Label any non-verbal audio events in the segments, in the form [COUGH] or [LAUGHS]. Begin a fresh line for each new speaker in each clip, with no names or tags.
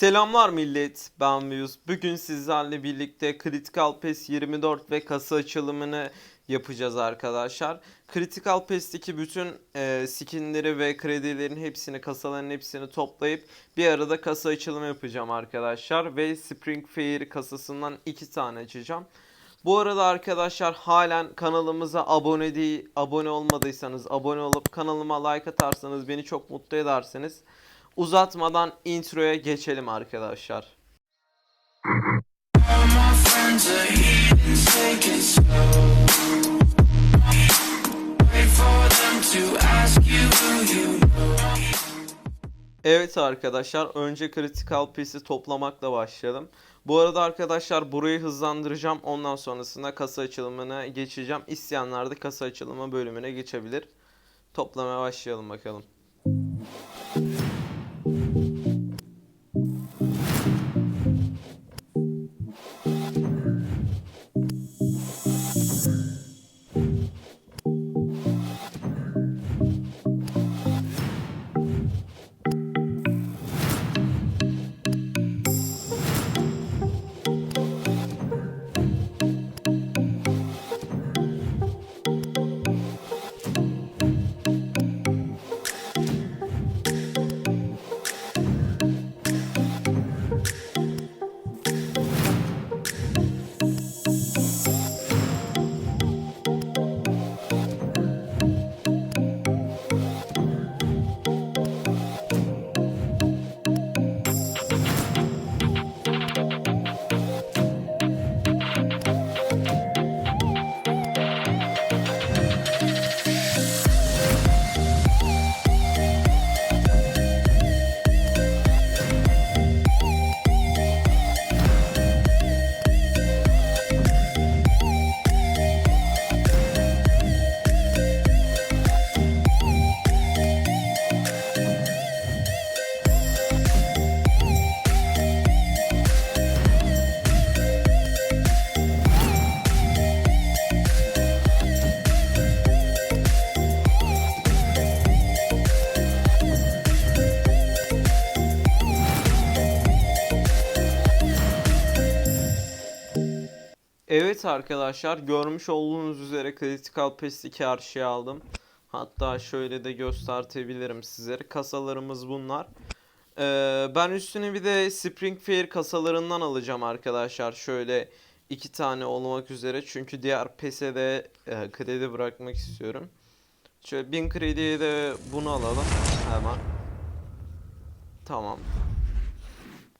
Selamlar millet, ben Muse. Bugün sizlerle birlikte Critical Pass 24 ve kasa açılımını yapacağız arkadaşlar. Critical Pass'teki bütün e, skinleri ve kredilerin hepsini, kasaların hepsini toplayıp bir arada kasa açılımı yapacağım arkadaşlar. Ve Spring Fair kasasından iki tane açacağım. Bu arada arkadaşlar halen kanalımıza abone değil, abone olmadıysanız abone olup kanalıma like atarsanız beni çok mutlu edersiniz. Uzatmadan introya geçelim arkadaşlar. Evet arkadaşlar önce Critical Pass'i toplamakla başlayalım. Bu arada arkadaşlar burayı hızlandıracağım. Ondan sonrasında kasa açılımına geçeceğim. İsteyenler de kasa açılımı bölümüne geçebilir. Toplamaya başlayalım bakalım. Evet arkadaşlar görmüş olduğunuz üzere Critical Pass 2 arşiye aldım. Hatta şöyle de göstertebilirim sizlere. Kasalarımız bunlar. Ee, ben üstüne bir de Spring Fair kasalarından alacağım arkadaşlar. Şöyle iki tane olmak üzere. Çünkü diğer PES'e de e, kredi bırakmak istiyorum. Şöyle 1000 krediye de bunu alalım. Hemen. Tamam.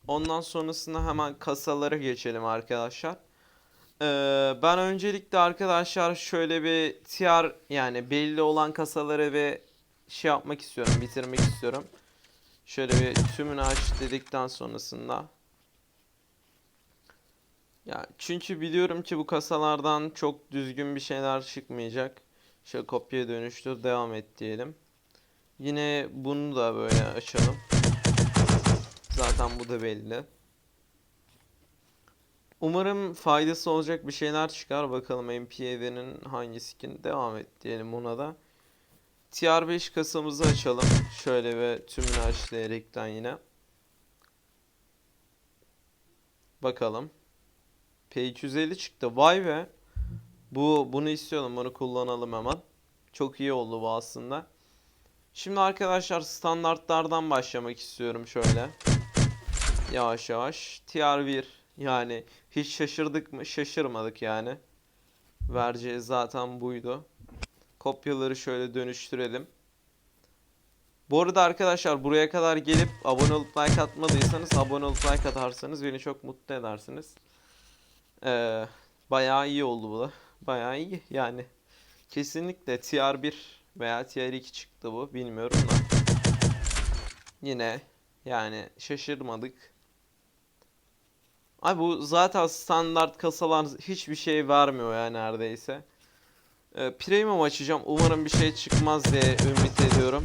Ondan sonrasında hemen kasalara geçelim arkadaşlar. Ee, ben öncelikle arkadaşlar şöyle bir tier yani belli olan kasaları ve şey yapmak istiyorum, bitirmek istiyorum. Şöyle bir tümünü aç dedikten sonrasında. Ya çünkü biliyorum ki bu kasalardan çok düzgün bir şeyler çıkmayacak. Şöyle kopya dönüştür devam et diyelim. Yine bunu da böyle açalım. Zaten bu da belli. Umarım faydası olacak bir şeyler çıkar. Bakalım MP7'nin hangi skin devam et diyelim buna da. TR5 kasamızı açalım. Şöyle ve tümünü aç diyerekten yine. Bakalım. P250 çıktı. Vay be. Bu bunu istiyordum. Bunu kullanalım hemen. Çok iyi oldu bu aslında. Şimdi arkadaşlar standartlardan başlamak istiyorum şöyle. Yavaş yavaş. TR1 yani hiç şaşırdık mı? Şaşırmadık yani. Vereceği zaten buydu. Kopyaları şöyle dönüştürelim. Bu arada arkadaşlar buraya kadar gelip abone olup like atmadıysanız abone olup like atarsanız beni çok mutlu edersiniz. Ee, bayağı iyi oldu bu da. Bayağı iyi yani. Kesinlikle TR1 veya TR2 çıktı bu bilmiyorum da. Yine yani şaşırmadık. Ay bu zaten standart kasalar hiçbir şey vermiyor ya neredeyse. Ee, premium açacağım. Umarım bir şey çıkmaz diye ümit ediyorum.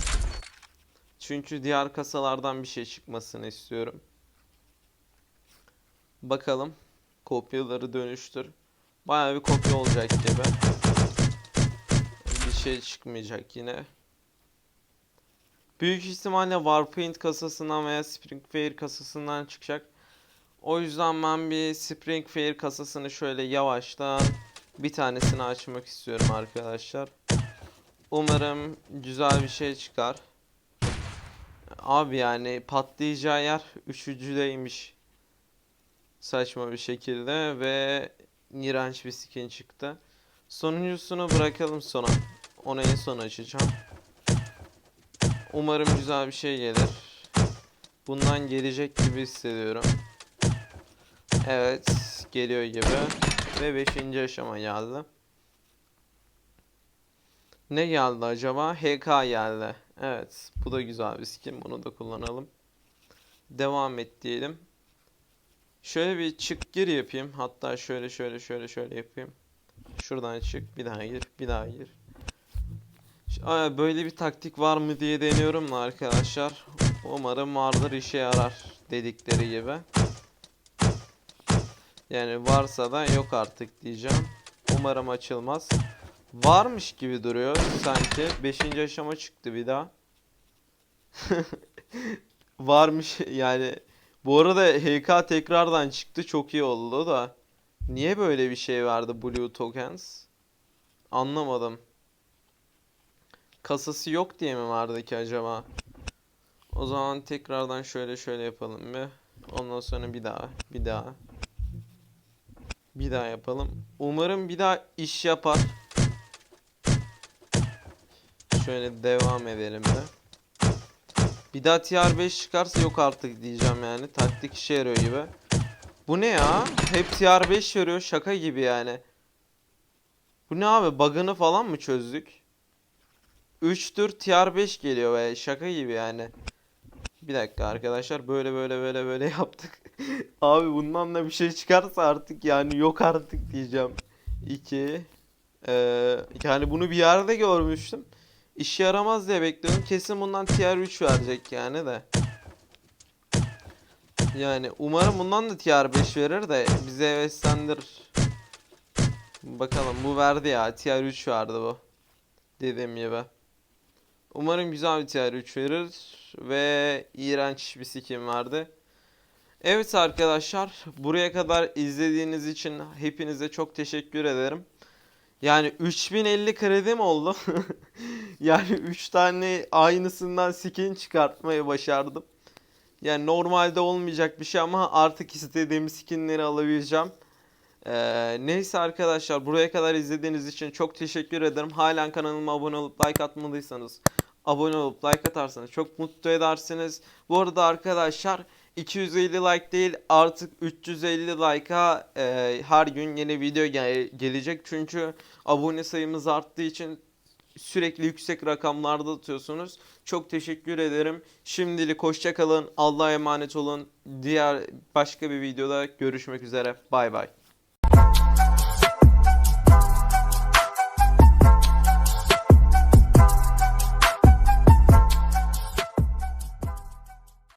Çünkü diğer kasalardan bir şey çıkmasını istiyorum. Bakalım. Kopyaları dönüştür. Bayağı bir kopya olacak gibi. Bir şey çıkmayacak yine. Büyük ihtimalle Warpaint kasasından veya Springfire kasasından çıkacak. O yüzden ben bir Springfire kasasını şöyle yavaştan bir tanesini açmak istiyorum arkadaşlar. Umarım güzel bir şey çıkar. Abi yani patlayacağı yer üçüncüdeymiş. Saçma bir şekilde ve iğrenç bir skin çıktı. Sonuncusunu bırakalım sona. Onu en son açacağım. Umarım güzel bir şey gelir. Bundan gelecek gibi hissediyorum. Evet, geliyor gibi. Ve 5. aşama geldi. Ne geldi acaba? HK geldi. Evet, bu da güzel bir skin. Bunu da kullanalım. Devam et diyelim. Şöyle bir çık gir yapayım. Hatta şöyle şöyle şöyle şöyle yapayım. Şuradan çık, bir daha gir, bir daha gir. Böyle bir taktik var mı diye deniyorum da arkadaşlar. Umarım vardır işe yarar dedikleri gibi. Yani varsa da yok artık diyeceğim. Umarım açılmaz. Varmış gibi duruyor sanki. 5. aşama çıktı bir daha. [LAUGHS] Varmış yani. Bu arada HK tekrardan çıktı çok iyi oldu da. Niye böyle bir şey verdi Blue Tokens? Anlamadım. Kasası yok diye mi vardı ki acaba? O zaman tekrardan şöyle şöyle yapalım bir. Ondan sonra bir daha, bir daha. Bir daha yapalım. Umarım bir daha iş yapar. Şöyle devam edelim de. Bir daha TR5 çıkarsa yok artık diyeceğim yani. Taktik işe yarıyor gibi. Bu ne ya? Hep TR5 veriyor şaka gibi yani. Bu ne abi? Bug'ını falan mı çözdük? 3 tür TR5 geliyor ve şaka gibi yani. Bir dakika arkadaşlar böyle böyle böyle böyle [LAUGHS] yaptık. Abi bundan da bir şey çıkarsa artık yani yok artık diyeceğim. 2 ee, yani bunu bir yerde görmüştüm. İşe yaramaz diye bekliyorum. Kesin bundan tier 3 verecek yani de. Yani umarım bundan da tier 5 verir de bize heveslendirir. Bakalım bu verdi ya. Tier 3 verdi bu. Dediğim gibi. Umarım güzel bir tier 3 verir ve iğrenç bir skin verdi. Evet arkadaşlar buraya kadar izlediğiniz için hepinize çok teşekkür ederim. Yani 3050 kredim oldu. [LAUGHS] yani 3 tane aynısından skin çıkartmayı başardım. Yani normalde olmayacak bir şey ama artık istediğim skinleri alabileceğim. Ee, neyse arkadaşlar buraya kadar izlediğiniz için çok teşekkür ederim. Halen kanalıma abone olup like atmadıysanız abone olup like atarsanız çok mutlu edersiniz. Bu arada arkadaşlar 250 like değil artık 350 like'a e, her gün yeni video gel- gelecek. Çünkü abone sayımız arttığı için sürekli yüksek rakamlarda atıyorsunuz. Çok teşekkür ederim. Şimdilik hoşça kalın. Allah'a emanet olun. Diğer başka bir videoda görüşmek üzere. Bay bay.